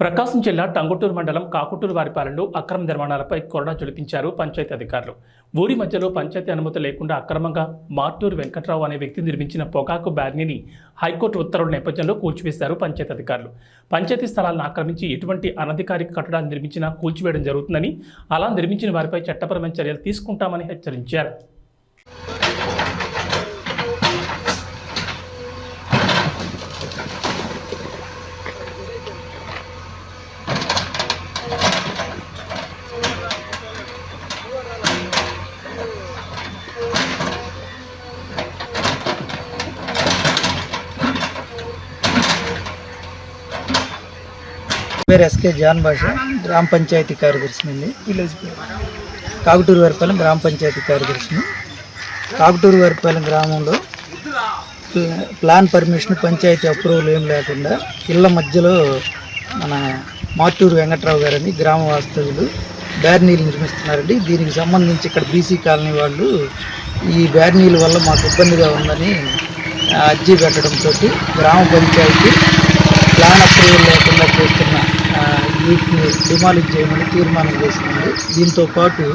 ప్రకాశం జిల్లా టంగుటూరు మండలం కాకుటూరు వారిపాలెంలో అక్రమ నిర్మాణాలపై కొరడా జొలిపించారు పంచాయతీ అధికారులు. ఊరి మధ్యలో పంచాయతీ అనుమతి లేకుండా అక్రమంగా మార్టూరు వెంకట్రావు అనే వ్యక్తి నిర్మించిన పొగాకు బ్యాగ్ని హైకోర్టు ఉత్తర్వుల నేపథ్యంలో కూల్చివేశారు పంచాయతీ అధికారులు. పంచాయతీ స్థలాలను ఆక్రమించి ఎటువంటి అనధికారిక కట్టడాన్ని నిర్మించినా కూల్చివేయడం జరుగుతుందని అలా నిర్మించిన వారిపై చట్టపరమైన చర్యలు తీసుకుంటామని హెచ్చరించారు. పేరు ఎస్కే జాన్ భాష గ్రామ పంచాయతీ అండి. విలేజ్ పేరు కాకుటూరు వారిపాలెం గ్రామ పంచాయతీ కార్యదర్శిని. కాకుటూరు వారిపాలెం గ్రామంలో ప్లా- ప్లాన్ పర్మిషన్ పంచాయతీ అప్రూవల్ ఏం లేకుండా ఇళ్ళ మధ్యలో మన మాటూరు వెంకట్రావు గారని గ్రామ వాస్తవులు బ్యార్నీలు నిర్మిస్తున్నారండి. దీనికి సంబంధించి ఇక్కడ బీసీ కాలనీ వాళ్ళు ఈ బ్యార్నీల వల్ల మాకు ఇబ్బందిగా ఉందని అర్జీ పెట్టడంతో గ్రామ పంచాయతీ ప్లాన్ అప్రూవల్ లేకుండా చేస్తున్న వీటిని డిమాలిజ్ చేయమని తీర్మానం చేసింది. దీంతో పాటు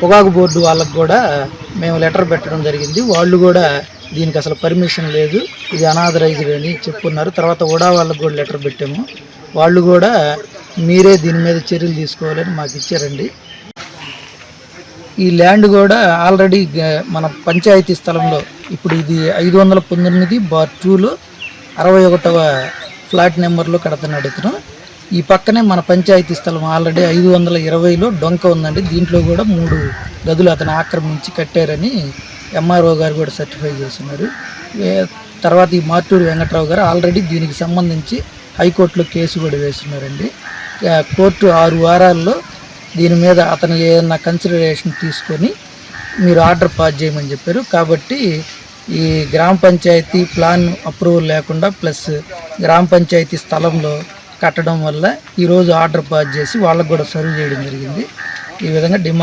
పొగాకు బోర్డు వాళ్ళకు కూడా మేము లెటర్ పెట్టడం జరిగింది. వాళ్ళు కూడా దీనికి అసలు పర్మిషన్ లేదు. ఇది అనాథరైజ్డ్ అని చెప్పున్నారు. తర్వాత ఉడా వాళ్ళకు కూడా లెటర్ పెట్టాము. వాళ్ళు కూడా మీరే దీని మీద చర్యలు తీసుకోవాలని మాకు ఇచ్చారండి. ఈ ల్యాండ్ కూడా ఆల్రెడీ మన పంచాయతీ స్థలంలో. ఇప్పుడు ఇది ఐదు వందల పంతొమ్మిది బార్ టూలో అరవై ఒకటవ ఫ్లాట్ నెంబర్లో కడుతున్నాడు ఇతను. ఈ పక్కనే మన పంచాయతీ స్థలం ఆల్రెడీ ఐదు వందల ఇరవైలో డొంక ఉందండి. దీంట్లో కూడా మూడు గదులు అతను ఆక్రమించి కట్టారని ఎంఆర్ఓ గారు కూడా సర్టిఫై చేస్తున్నారు. తర్వాత ఈ మార్టూరు వెంకట్రావు గారు ఆల్రెడీ దీనికి సంబంధించి హైకోర్టులో కేసు కూడా వేస్తున్నారండి. కోర్టు ఆరు వారాల్లో దీని మీద అతను ఏదన్నా కన్సిడరేషన్ తీసుకొని మీరు ఆర్డర్ పాస్ చేయమని చెప్పారు. కాబట్టి ఈ గ్రామ పంచాయతీ ప్లాన్ అప్రూవల్ లేకుండా ప్లస్ గ్రామ పంచాయతీ స్థలంలో కట్టడం వల్ల ఈరోజు ఆర్డర్ పాస్ చేసి వాళ్ళకు కూడా సర్వ్ చేయడం జరిగింది. ఈ విధంగా డిమాండ్